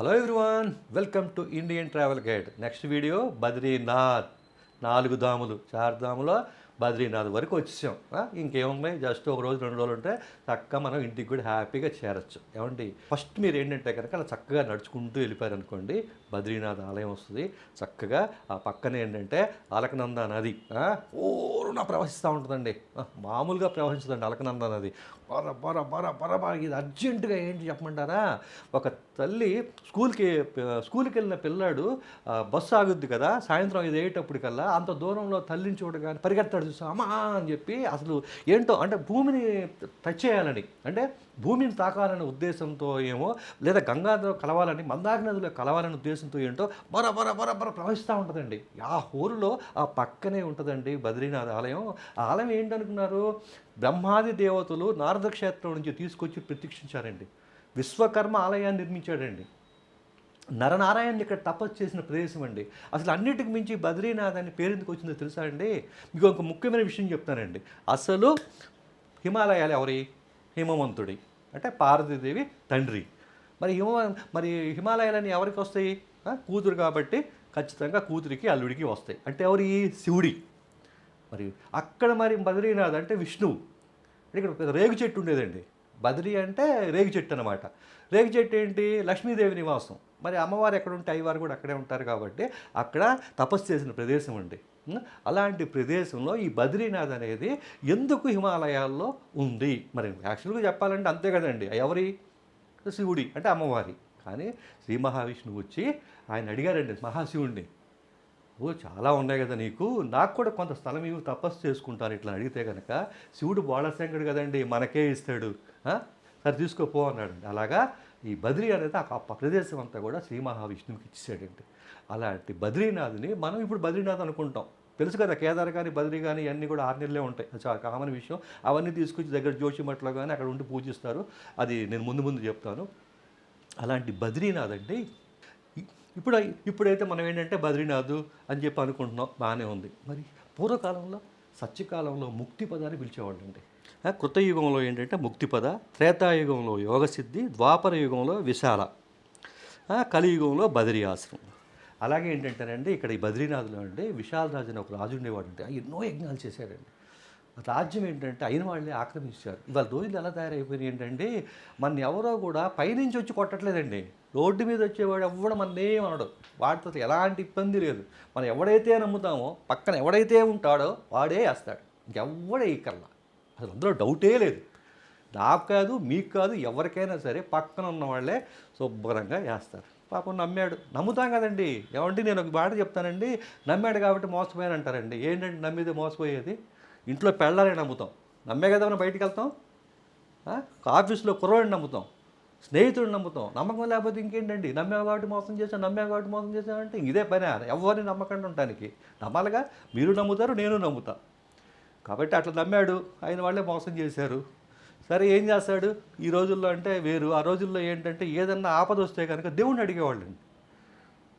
Hello everyone welcome to Indian travel guide next video Badrinath నాలుగు దాములు చార్ దాములో బద్రీనాథ్ వరకు వచ్చేసాం. ఇంకేమున్నాయి జస్ట్ ఒక రోజు రెండు రోజులు ఉంటే చక్కగా మనం ఇంటికి కూడా హ్యాపీగా చేరొచ్చు. ఏమండి? ఫస్ట్ మీరు ఏంటంటే కనుక అలా చక్కగా నడుచుకుంటూ వెళ్ళిపోయారనుకోండి బద్రీనాథ్ ఆలయం వస్తుంది. చక్కగా ఆ పక్కన ఏంటంటే అలకనంద నది ఓరున ప్రవహిస్తూ ఉంటుందండి. మామూలుగా ప్రవహించదండి అలకనంద నది. బర బర బర బర బర ఇది అర్జెంటుగా ఏంటి చెప్పమంటారా? ఒక తల్లి స్కూల్కి స్కూల్కి వెళ్ళిన పిల్లాడు బస్సు ఆగుద్ది కదా సాయంత్రం ఇది అయ్యేటప్పటికల్లా అంత దూరంలో తల్లిని చూడగానే పరిగెత్తాడు చూసా అమ్మా అని చెప్పి అసలు ఏంటో అంటే భూమిని టచ్ చేయాలని అంటే భూమిని తాకాలనే ఉద్దేశంతో ఏమో లేదా గంగాధర కలవాలని మందార నదిలో కలవాలనే ఉద్దేశంతో ఏంటో బర బర బర బర ప్రవహిస్తూ ఉంటుందండి. ఆ హోరులో ఆ పక్కనే ఉంటుందండి బద్రీనాథ్ ఆలయం. ఆ ఆలయం ఏంటనుకున్నారు? బ్రహ్మాది దేవతలు నారద క్షేత్రం నుంచి తీసుకొచ్చి ప్రతీక్షించారండి విశ్వకర్మ ఆలయాన్ని నిర్మించాడండి. నరనారాయణ ఇక్కడ తపస్సు చేసిన ప్రదేశం అండి. అసలు అన్నిటికి మించి బద్రీనాథ్ అని పేరు ఎందుకు వచ్చిందో తెలుసా అండి? మీకు ఒక ముఖ్యమైన విషయం చెప్తానండి. అసలు హిమాలయాలు ఎవరి? హిమవంతుడి. అంటే పార్వతీదేవి తండ్రి. మరి హిమ మరి హిమాలయాలని ఎవరికి వస్తాయి? కూతురు కాబట్టి ఖచ్చితంగా కూతురికి అల్లుడికి వస్తాయి. అంటే ఎవరి? శివుడి. మరి అక్కడ మరి బద్రీనాథ్ అంటే విష్ణువు ఇక్కడ రేగు చెట్టు ఉండేదండి. బద్రీ అంటే రేగు చెట్టు అనమాట రేగు చెట్టు ఏంటి? లక్ష్మీదేవి నివాసం. మరి అమ్మవారు ఎక్కడ ఉంటే అయ్యవారు కూడా అక్కడే ఉంటారు కాబట్టి అక్కడ తపస్సు చేసిన ప్రదేశం అండి అలాంటి ప్రదేశంలో ఈ బద్రీనాథ్ అనేది ఎందుకు హిమాలయాల్లో ఉంది? మరి యాక్చువల్గా చెప్పాలంటే అంతే కదండి. ఎవరి? శివుడి అంటే అమ్మవారి. కానీ శ్రీ మహావిష్ణువు వచ్చి ఆయన అడిగారండి మహాశివుణ్ణి. ఓ చాలా ఉన్నాయి కదా నీకు. నాకు కూడా కొంత స్థలం ఇవి తపస్సు చేసుకుంటాను. ఇట్లా అడిగితే కనుక శివుడు బాలశంకుడు కదండి మనకే ఇస్తాడు. సరే తీసుకోపో అన్నాడు అలాగా ఈ బద్రీ అనేది ఆ ప్రదేశం అంతా కూడా శ్రీ మహావిష్ణువుకి ఇచ్చేసాడండి అలాంటి బద్రీనాథ్ని మనం ఇప్పుడు బద్రీనాథ్ అనుకుంటాం. తెలుసు కదా కేదార్ కానీ బద్రీ కానీ ఇవన్నీ కూడా ఆరు నెలలే ఉంటాయి. అది చాలా కామన్ విషయం. అవన్నీ తీసుకొచ్చి దగ్గర జోషిమట్లో కానీ అక్కడ ఉండి పూజిస్తారు. అది నేను ముందు ముందు చెప్తాను. అలాంటి బద్రీనాథ్ అండి ఇప్పుడు ఇప్పుడైతే మనం ఏంటంటే బద్రీనాథ్ అని చెప్పి అనుకుంటున్నాం. బాగానే ఉంది. మరి పూర్వకాలంలో సత్యకాలంలో ముక్తి పదాన్ని పిలిచేవాళ్ళండి. కృతయుగంలో ఏంటంటే ముక్తిపద త్రేతాయుగంలో యోగసిద్ధి ద్వాపర యుగంలో విశాల కలియుగంలో బద్రీ ఆశ్రమం అలాగే ఏంటంటారంటే ఇక్కడ ఈ బద్రీనాథ్లో అండి విశాల రాజు అని ఒక రాజు ఉండేవాడు అంటే ఎన్నో యజ్ఞాలు చేశాడండి. రాజ్యం ఏంటంటే అయిన వాళ్ళే ఆక్రమించారు. ఇవాళ రోజులు ఎలా తయారైపోయినాయి ఏంటంటే మన ఎవరో కూడా పైనుంచి వచ్చి కొట్టట్లేదండి. రోడ్డు మీద వచ్చేవాడు ఎవడు మన అనడు. వాటితో ఎలాంటి ఇబ్బంది లేదు. మనం ఎవడైతే నమ్ముతామో పక్కన ఎవడైతే ఉంటాడో వాడే వేస్తాడు. ఇంకెవ్వడే కల్లా. అసలు అందులో డౌటే లేదు. నాకు కాదు మీకు కాదు ఎవరికైనా సరే పక్కన ఉన్న వాళ్ళే శుభ్రంగా వేస్తారు పాపం నమ్మాడు. నమ్ముతాం కదండి. ఏమంటే నేను ఒక మాట చెప్తానండి. నమ్మాడు కాబట్టి మోసపోయాను అంటారండి. ఏంటంటే నమ్మితే మోసపోయేది? ఇంట్లో పెళ్ళాలని నమ్ముతాం. నమ్మే కదా మనం బయటికి వెళ్తాం? ఆఫీస్లో కుర్రవాడిని నమ్ముతాం. స్నేహితుడిని నమ్ముతాం. నమ్మకం లేకపోతే ఇంకేంటండి? నమ్మావు కాబట్టి మోసం చేశాను నమ్మావు కాబట్టి మోసం చేశానంటే ఇదే పని. ఎవరిని నమ్మకండి ఉండటానికి. నమ్మాలిగా? మీరు నమ్ముతారు నేను నమ్ముతాను కాబట్టి అట్లా నమ్మాడు. ఆయన వాళ్ళే మోసం చేశారు. సరే ఏం చేస్తాడు? ఈ రోజుల్లో అంటే వేరు. ఆ రోజుల్లో ఏంటంటే ఏదన్నా ఆపద వస్తే కనుక దేవుణ్ణి అడిగేవాళ్ళండి.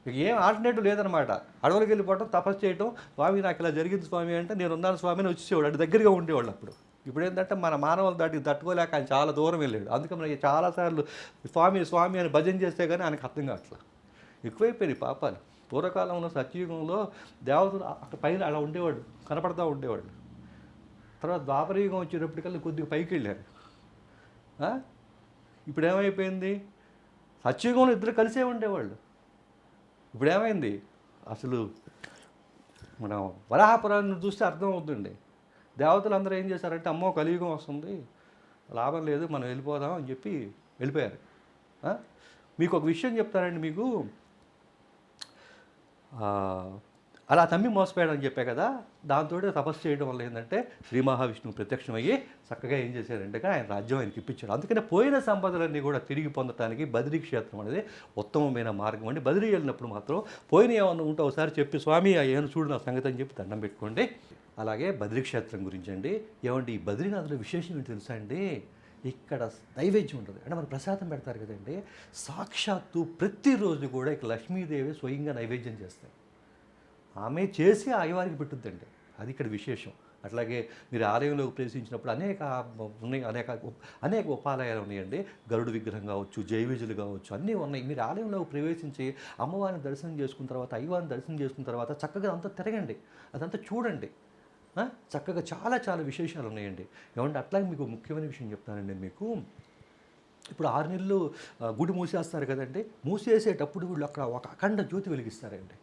ఇక ఏం ఆల్టర్నేటివ్ లేదనమాట. అడవులకు వెళ్ళిపోవటం తపస్సు చేయటం స్వామి నాకు ఇలా జరిగింది స్వామి అంటే నేను ఉన్నాను స్వామిని వచ్చేవాడు అటు దగ్గరగా ఉండేవాళ్ళు అప్పుడు. ఇప్పుడు ఏంటంటే మన మానవులు దాటికి తట్టుకోలేక ఆయన చాలా దూరం వెళ్ళాడు. అందుకే మనకి చాలాసార్లు స్వామి స్వామి అని భజన చేస్తే కానీ ఆయనకు అర్థం కావట్లా. ఎక్కువైపోయినాయి పాపాలు. పూర్వకాలంలో సత్యయుగంలో దేవతలు అక్కడ పైన అలా ఉండేవాడు కనపడతా ఉండేవాడు తర్వాత ద్వాపరయుగం వచ్చేటప్పటికల్లా కొద్దిగా పైకి వెళ్ళారు ఇప్పుడు ఏమైపోయింది సత్యయుగంలో ఇద్దరు కలిసే ఉండేవాళ్ళు. ఇప్పుడు ఏమైంది అసలు మనం వరాహపురాన్ని చూస్తే అర్థమవుతుంది దేవతలు అందరూ ఏం చేశారంటే అమ్మో కలియుగం వస్తుంది లాభం లేదు మనం వెళ్ళిపోదాం అని చెప్పి వెళ్ళిపోయారు. మీకు ఒక విషయం చెప్తారండి మీకు. అలా తమ్మి మోసపోయాడని చెప్పే కదా దాంతో తపస్సు చేయడం వల్ల ఏంటంటే శ్రీ మహావిష్ణువు ప్రత్యక్షమయ్యి చక్కగా ఏం చేశారంటే ఆయన రాజ్యం ఆయనకి ఇప్పించాడు. అందుకనే పోయిన సంపదలన్నీ కూడా తిరిగి పొందడానికి బదిరీ క్షేత్రం అనేది ఉత్తమమైన మార్గం అండి. బదిరీ వెళ్ళినప్పుడు మాత్రం పోయిన ఏమన్నా ఉంటే ఒకసారి చెప్పి స్వామి ఏమైనా చూడు నా సంగతి అని చెప్పి దండం పెట్టుకోండి. అలాగే బద్రీ క్షేత్రం గురించి అండి. ఏమండి ఈ బద్రీనాథ్లో విశేషం ఏంటి తెలుసా అండి? ఇక్కడ నైవేద్యం ఉంటుంది. అంటే మన ప్రసాదం పెడతారు కదండి. సాక్షాత్తు ప్రతిరోజు కూడా ఇక్కడ లక్ష్మీదేవి స్వయంగా నైవేద్యం చేస్తాయి. ఆమె చేసి అయ్యవారికి పెట్టుద్దండి. అది ఇక్కడ విశేషం. అట్లాగే మీరు ఆలయంలో ప్రవేశించినప్పుడు అనేక ఉన్నాయి అనేక అనేక ఉపాలయాలు ఉన్నాయండి. గరుడు విగ్రహం కావచ్చు జైవిజులు కావచ్చు అన్నీ ఉన్నాయి. మీరు ఆలయంలో ప్రవేశించి అమ్మవారిని దర్శనం చేసుకున్న తర్వాత అయ్యవారిని దర్శనం చేసుకున్న తర్వాత చక్కగా అంతా తిరగండి. అదంతా చూడండి. చక్కగా చాలా చాలా విశేషాలు ఉన్నాయండి. ఏమంటే అట్లాగే మీకు ముఖ్యమైన విషయం చెప్తానండి మీకు. ఇప్పుడు ఆరు నెలలు గుడి మూసేస్తారు కదండి. మూసేసేటప్పుడు వీళ్ళు అక్కడ ఒక అఖండ జ్యోతి వెలిగిస్తారండి.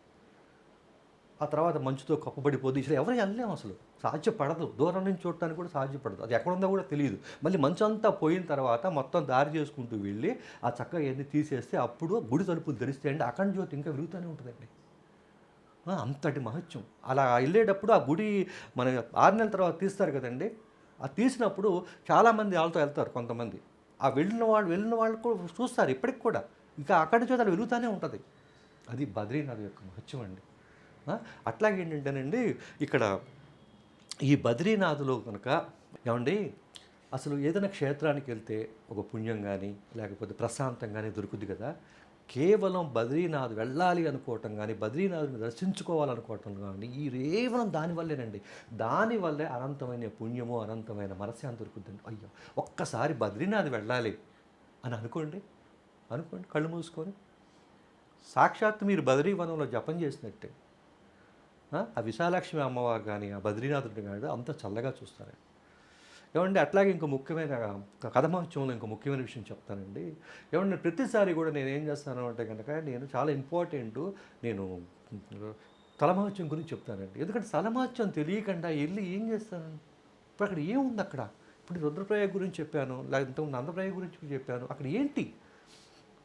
ఆ తర్వాత మంచుతో కప్పబడిపోద్ది అసలు ఎవరు వెళ్ళలేము అసలు. సాధ్యపడదు దూరం నుంచి చూడటానికి కూడా సాధ్యపడదు అది ఎక్కడ ఉందో కూడా తెలియదు. మళ్ళీ మంచు అంతా పోయిన తర్వాత మొత్తం దారి చేసుకుంటూ వెళ్ళి ఆ చక్కగా ఎన్ని తీసేస్తే అప్పుడు గుడి తలుపులు తెరిస్తే అండి అఖండ జ్యోతి ఇంకా వెలుగుతూనే ఉంటుందండి. అంతటి మహత్యం. అలా వెళ్ళేటప్పుడు ఆ గుడి మన ఆరు నెలల తర్వాత తీస్తారు కదండి. ఆ తీసినప్పుడు చాలామంది వాళ్ళతో వెళ్తారు కొంతమంది. ఆ వెళ్ళిన వాళ్ళు వెళ్ళిన వాళ్ళు కూడా చూస్తారు ఇప్పటికి కూడా. ఇంకా అక్కడి చోట వెలుగుతూనే ఉంటుంది. అది బద్రీనాథ్ యొక్క మహత్యం అండి. అట్లాగే ఏంటంటేనండి ఇక్కడ ఈ బద్రీనాథ్లో కనుక ఏమండి అసలు ఏదైనా క్షేత్రానికి వెళ్తే ఒక పుణ్యం కానీ లేకపోతే ప్రశాంతం కానీ దొరుకుద్ది కదా. కేవలం బద్రీనాథ్ వెళ్ళాలి అనుకోవటం కానీ బద్రీనాథ్ని దర్శించుకోవాలనుకోవటం కానీ ఈ కేవలం దానివల్లేనండి దానివల్లే అనంతమైన పుణ్యము అనంతమైన మనశ్శాంతి దొరుకుతుందండి అయ్యో ఒక్కసారి బద్రీనాథ్ వెళ్ళాలి అని అనుకోండి అనుకోండి కళ్ళు మూసుకొని. సాక్షాత్తు మీరు బద్రీవనంలో జపం చేసినట్టే. ఆ? విశాలక్ష్మి అమ్మవారు కానీ ఆ బద్రీనాథుడిని కానీ అంత చల్లగా చూస్తారు. ఏమండి అట్లాగే ఇంకో ముఖ్యమైన కథ మహోత్సవంలో ఇంకో ముఖ్యమైన విషయం చెప్తానండి. ఏమంటే ప్రతిసారి కూడా నేను ఏం చేస్తాను అంటే కనుక నేను చాలా ఇంపార్టెంట్ నేను తలమహత్యం గురించి చెప్తానండి. ఎందుకంటే తలమహత్యం తెలియకుండా వెళ్ళి ఏం చేస్తాను? ఇప్పుడు అక్కడ ఏముంది అక్కడ? ఇప్పుడు రుద్రప్రయోగ గురించి చెప్పాను లేకపోతే నందప్రయాగ గురించి చెప్పాను. అక్కడ ఏంటి?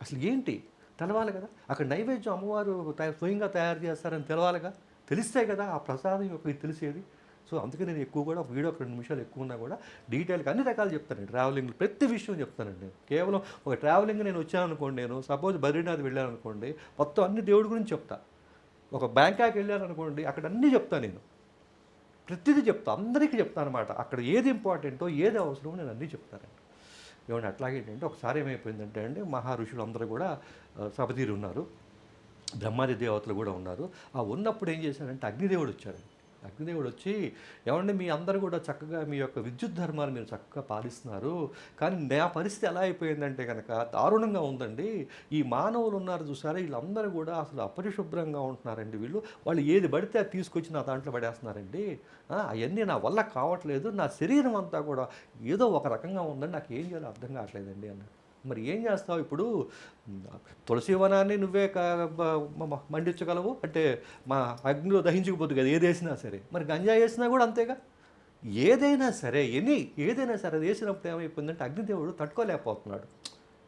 అసలు ఏంటి? తెలవాలి కదా అక్కడ నైవేద్యం అమ్మవారు స్వయంగా తయారు చేస్తారని తెలవాలిగా? తెలిస్తే కదా ఆ ప్రసాదం యొక్క తెలిసేది. సో అందుకే నేను ఎక్కువ కూడా వీడియో ఒక రెండు నిమిషాలు ఎక్కువ ఉన్నా కూడా డీటెయిల్గా అన్ని రకాలు చెప్తానండి ట్రావెలింగ్ ప్రతి విషయం చెప్తానండి నేను. కేవలం ఒక ట్రావెలింగ్ నేను వచ్చాను అనుకోండి నేను సపోజ్ బద్రీనాథ్ వెళ్ళాను అనుకోండి మొత్తం అన్ని దేవుడి గురించి చెప్తా. ఒక బ్యాంకాక్ వెళ్ళాను అనుకోండి అక్కడ అన్నీ చెప్తా నేను. ప్రతిదీ చెప్తా అందరికీ చెప్తాను అనమాట అక్కడ ఏది ఇంపార్టెంటో ఏది అవసరమో నేను అన్నీ చెప్తానండి ఏమంటే అట్లాగే ఏంటంటే ఒకసారి ఏమైపోయిందంటే అండి మహా ఋషులు అందరూ కూడా సభతీరు ఉన్నారు బ్రహ్మాది దేవతలు కూడా ఉన్నారు. ఆ ఉన్నప్పుడు ఏం చేశారంటే అగ్నిదేవుడు వచ్చాడు. అగ్నిదేవుడు వచ్చి ఏమంటే మీ అందరూ కూడా చక్కగా మీ యొక్క విద్యుత్ ధర్మాలు మీరు చక్కగా పాలిస్తున్నారు. కానీ నా పరిస్థితి ఎలా అయిపోయిందంటే కనుక దారుణంగా ఉందండి. ఈ మానవులు ఉన్నారు చూసారా? వీళ్ళందరూ కూడా అసలు అపరిశుభ్రంగా ఉంటున్నారండి వీళ్ళు. వాళ్ళు ఏది పడితే అది తీసుకొచ్చి నా దాంట్లో పడేస్తున్నారండి. అవన్నీ నా వల్ల కావట్లేదు. నా శరీరం అంతా కూడా ఏదో ఒక రకంగా ఉందని నాకు ఏం చేయాలో అర్థం కావట్లేదండి అన్నాడు. మరి ఏం చేస్తావు ఇప్పుడు? తులసి వనాన్ని నువ్వే మండించగలవు? అంటే మా అగ్నిలో దహించుకుపోతుంది కదా ఏది వేసినా సరే. మరి గంజాయి వేసినా కూడా అంతేగా? ఏదైనా సరే ఎనీ ఏదైనా సరే అది వేసినప్పుడు ఏమైపోయిందంటే అగ్నిదేవుడు తట్టుకోలేకపోతున్నాడు.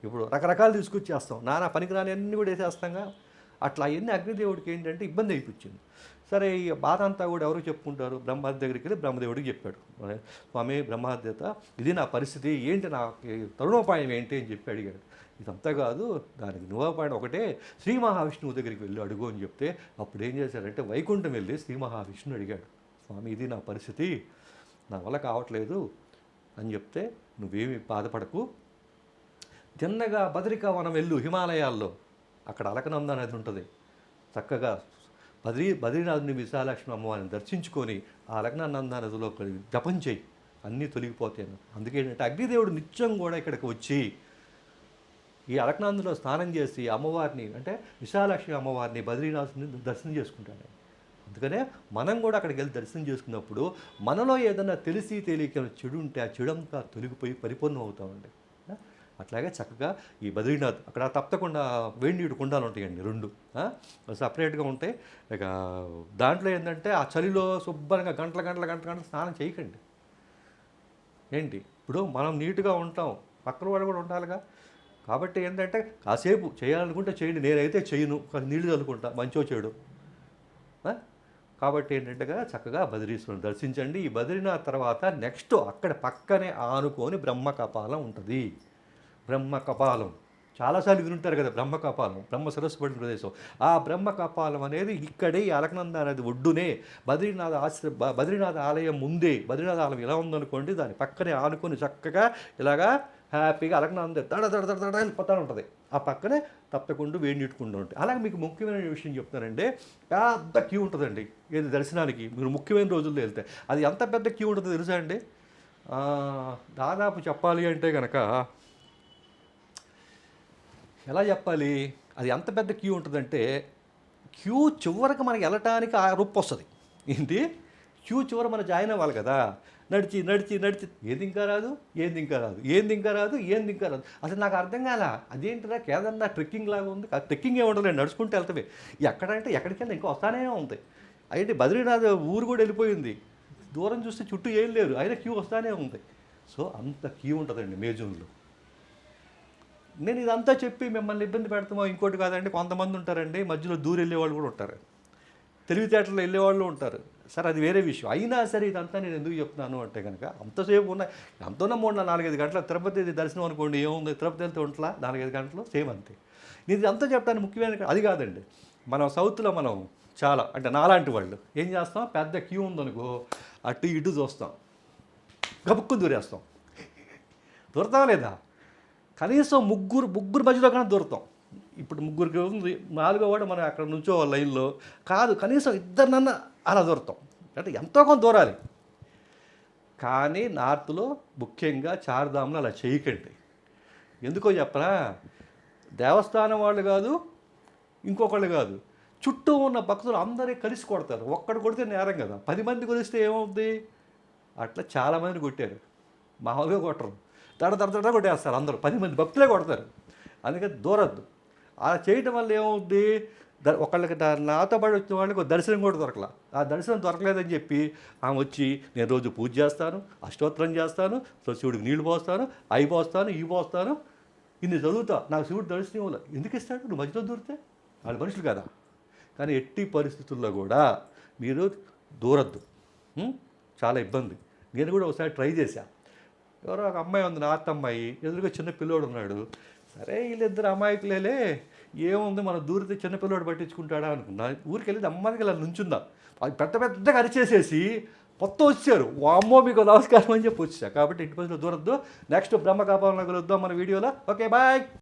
ఇప్పుడు రకరకాలు తీసుకొచ్చేస్తాం. నానా పనికిరాని అన్నీ కూడా వేసేస్తాంగా. అట్లా అవన్నీ అగ్నిదేవుడికి ఏంటంటే ఇబ్బంది అయిపోయింది. సరే ఈ బాధ అంతా కూడా ఎవరు చెప్పుకుంటారు? బ్రహ్మాది దగ్గరికి వెళ్ళి బ్రహ్మదేవుడికి చెప్పాడు. స్వామి బ్రహ్మదేవత ఇది నా పరిస్థితి ఏంటి నా తరుణోపాయం ఏంటి? అని చెప్పి అడిగాడు. ఇదంతా కాదు దానికి నువ్వోపాయం ఒకటే శ్రీ మహావిష్ణువు దగ్గరికి వెళ్ళి అడుగు అని చెప్తే అప్పుడు ఏం చేశారంటే వైకుంఠం వెళ్ళి శ్రీ మహావిష్ణువు అడిగాడు. స్వామి ఇది నా పరిస్థితి నా వల్ల కావట్లేదు అని చెప్తే నువ్వేమి బాధపడకు. తిన్నగా బదరికావనం వెళ్ళు హిమాలయాల్లో. అక్కడ అలకనంద నది ఉంటుంది. చక్కగా బద్రీ బద్రీనాథుని విశాలక్ష్మి అమ్మవారిని దర్శించుకొని ఆ అలకనంద నదిలో జపం చేయి. అన్నీ తొలగిపోతాయి అందుకే ఏంటంటే అగ్నిదేవుడు నిత్యం కూడా ఇక్కడికి వచ్చి ఈ అలకనందులో స్నానం చేసి అమ్మవారిని అంటే విశాలక్ష్మి అమ్మవారిని బద్రీనాథుని దర్శనం చేసుకుంటాడు. అందుకనే మనం కూడా అక్కడికి వెళ్ళి దర్శనం చేసుకున్నప్పుడు మనలో ఏదైనా తెలిసి తెలియక చెడు ఉంటే ఆ చెడంతా తొలగిపోయి పరిపూర్ణం అవుతామండి అట్లాగే చక్కగా ఈ బద్రీనాథ్ అక్కడ తప్పకుండా వేడి నీడు కుండాలు ఉంటాయండి రెండు సపరేట్గా ఉంటాయి. ఇక దాంట్లో ఏంటంటే ఆ చలిలో శుభ్రంగా గంటల గంటల గంటల గంటల స్నానం చేయకండి. ఏంటి? ఇప్పుడు మనం నీట్గా ఉంటాం పక్కన వాళ్ళు కూడా ఉండాలిగా. కాబట్టి ఏంటంటే కాసేపు చేయాలనుకుంటే చేయండి నేనైతే చేయను కానీ నీళ్ళు చల్లుకుంటా మంచో చెడు. కాబట్టి ఏంటంటే చక్కగా బద్రీశ్వరుని దర్శించండి. ఈ బద్రీనాథ్ తర్వాత నెక్స్ట్ అక్కడ పక్కనే ఆనుకొని బ్రహ్మ కపాలం ఉంటుంది. బ్రహ్మ కపాలం చాలాసార్లు వినుంటారు కదా బ్రహ్మ కపాలం బ్రహ్మ సరస్సు పడిన ప్రదేశం. ఆ బ్రహ్మ కపాలం అనేది ఇక్కడే అలకనంద అనేది ఒడ్డునే బద్రీనాథ ఆశ్ర బద్రీనాథ ఆలయం ముందే బద్రీనాథ ఆలయం ఎలా ఉందనుకోండి దాని పక్కనే ఆనుకొని చక్కగా ఇలాగా హ్యాపీగా అలకనంద దడ దడ దడ దడ వెళ్ళిపోతూ ఉంటుంది. ఆ పక్కనే తప్పకుండా వేడి నీటుకుంటూ ఉంటాయి అలాగే మీకు ముఖ్యమైన విషయం చెప్తానండి పెద్ద క్యూ ఉంటుందండి. ఏది దర్శనానికి మీరు ముఖ్యమైన రోజుల్లో వెళ్తే అది ఎంత పెద్ద క్యూ ఉంటుందో తెలుసా అండి? దాదాపు చెప్పాలి అంటే కనుక ఎలా చెప్పాలి? అది ఎంత పెద్ద క్యూ ఉంటుందంటే క్యూ చివరికి మనకి వెళ్ళటానికి ఆ రూపు వస్తుంది. ఏంటి? క్యూ చివర మనం జాయిన్ అవ్వాలి కదా. నడిచి నడిచి నడిచి ఏది ఇంకా రాదు? ఏంది ఇంకా రాదు? ఏంది ఇంకా రాదు? ఏంది ఇంకా రాదు? అసలు నాకు అర్థం కాల అదేంటిరా కేదన్నా ట్రెక్కింగ్ లాగా ఉంది? ఆ ట్రెక్కింగ్ ఏమి ఉండదు నడుచుకుంటూ వెళ్తావే. ఎక్కడంటే ఎక్కడికైనా ఇంకా వస్తానే ఉంది. అయితే బద్రీనాథ్ ఊరు కూడా వెళ్ళిపోయింది. దూరం చూస్తే చుట్టూ ఏం లేరు. అయినా క్యూ వస్తానే ఉంది. సో అంత క్యూ ఉంటుందండి మేజూన్లో నేను ఇదంతా చెప్పి మిమ్మల్ని ఇబ్బంది పెడతామో ఇంకోటి కాదండి కొంతమంది ఉంటారండి మధ్యలో దూరం వెళ్ళేవాళ్ళు కూడా ఉంటారు. తెలివితేటలు వెళ్ళేవాళ్ళు ఉంటారు. సరే అది వేరే విషయం. అయినా సరే ఇదంతా నేను ఎందుకు చెప్తున్నాను అంటే కనుక అంతసేపు ఉన్న ఎంతోనే మూడు నాలుగైదు గంటల తిరుపతి దర్శనం అనుకోండి ఏముంది తిరుపతి వెళ్తే ఉంటలా? నాలుగైదు గంటలు సేమ్ అంతే. నేను ఇదంతా చెప్తాను ముఖ్యమైన అది కాదండి. మనం సౌత్లో మనం చాలా అంటే నాలాంటి వాళ్ళు ఏం చేస్తాం? పెద్ద క్యూ ఉందనుకో అటు ఇటు చూస్తాం. గబుక్కు దూరేస్తాం. దూరతాం లేదా? కనీసం ముగ్గురు ముగ్గురు మధ్యలో కన్నా దూరతాం. ఇప్పుడు ముగ్గురికి ఉంది నాలుగో వాడు మనం అక్కడ నుంచో లైన్లో. కాదు కనీసం ఇద్దరినన్నా అలా దూరతాం. అంటే ఎంతో కొంత దూరాలి. కానీ నార్త్లో ముఖ్యంగా చార్ధాములు అలా చేయకండి. ఎందుకో చెప్పరా దేవస్థానం వాళ్ళు కాదు ఇంకొకళ్ళు కాదు. చుట్టూ ఉన్న భక్తులు అందరికీ కలిసి కొడతారు. ఒక్కడు కొడితే నేరం కదా. పది మంది కొలిస్తే ఏమవుద్ది? అట్లా చాలామందిని కొట్టారు. మామూలుగా కొట్టరు. తడ దడ కొట్టేస్తారు అందరూ. పది మంది భక్తులే కొడతారు. అందుకని దూరద్దు. అలా చేయడం వల్ల ఏమవుద్ది? ద ఒకళ్ళకి నాతో పాటు వచ్చిన వాళ్ళకి ఒక దర్శనం కూడా దొరకల. ఆ దర్శనం దొరకలేదని చెప్పి ఆమె వచ్చి నేను రోజు పూజ చేస్తాను అష్టోత్తరం చేస్తాను శివుడికి నీళ్ళు పోస్తాను అవి పోస్తాను ఇవి పోస్తాను. ఇన్ని చదువుతా. నాకు శివుడు దర్శనం ఇవ్వాలి. ఎందుకు ఇస్తాడు? నువ్వు మధ్యలో దూరితే? వాళ్ళు మనుషులు కదా. కానీ ఎట్టి పరిస్థితుల్లో కూడా మీరు దూరద్దు. చాలా ఇబ్బంది. నేను కూడా ఒకసారి ట్రై చేశాను ఎవరో ఒక అమ్మాయి ఉంది నా అమ్మాయి ఎదురుగా చిన్న పిల్లోడు ఉన్నాడు. సరే వీళ్ళిద్దరు అమాయకులేలే. ఏముంది మన దూరితే చిన్న పిల్లోడు పట్టించుకుంటాడా అనుకున్నా. ఊరికి వెళ్ళి అమ్మాయికి ఇలా నుంచుందా అది పెద్ద పెద్దగా అరిచేసేసి మొత్తం వచ్చారు అమ్మో మీకు నమస్కారం అని చెప్పి వచ్చా కాబట్టి ఇంటి పనులు దూరద్దు. నెక్స్ట్ బ్రహ్మ కాపాలను కలుద్దాం మన వీడియోలో. Okay bye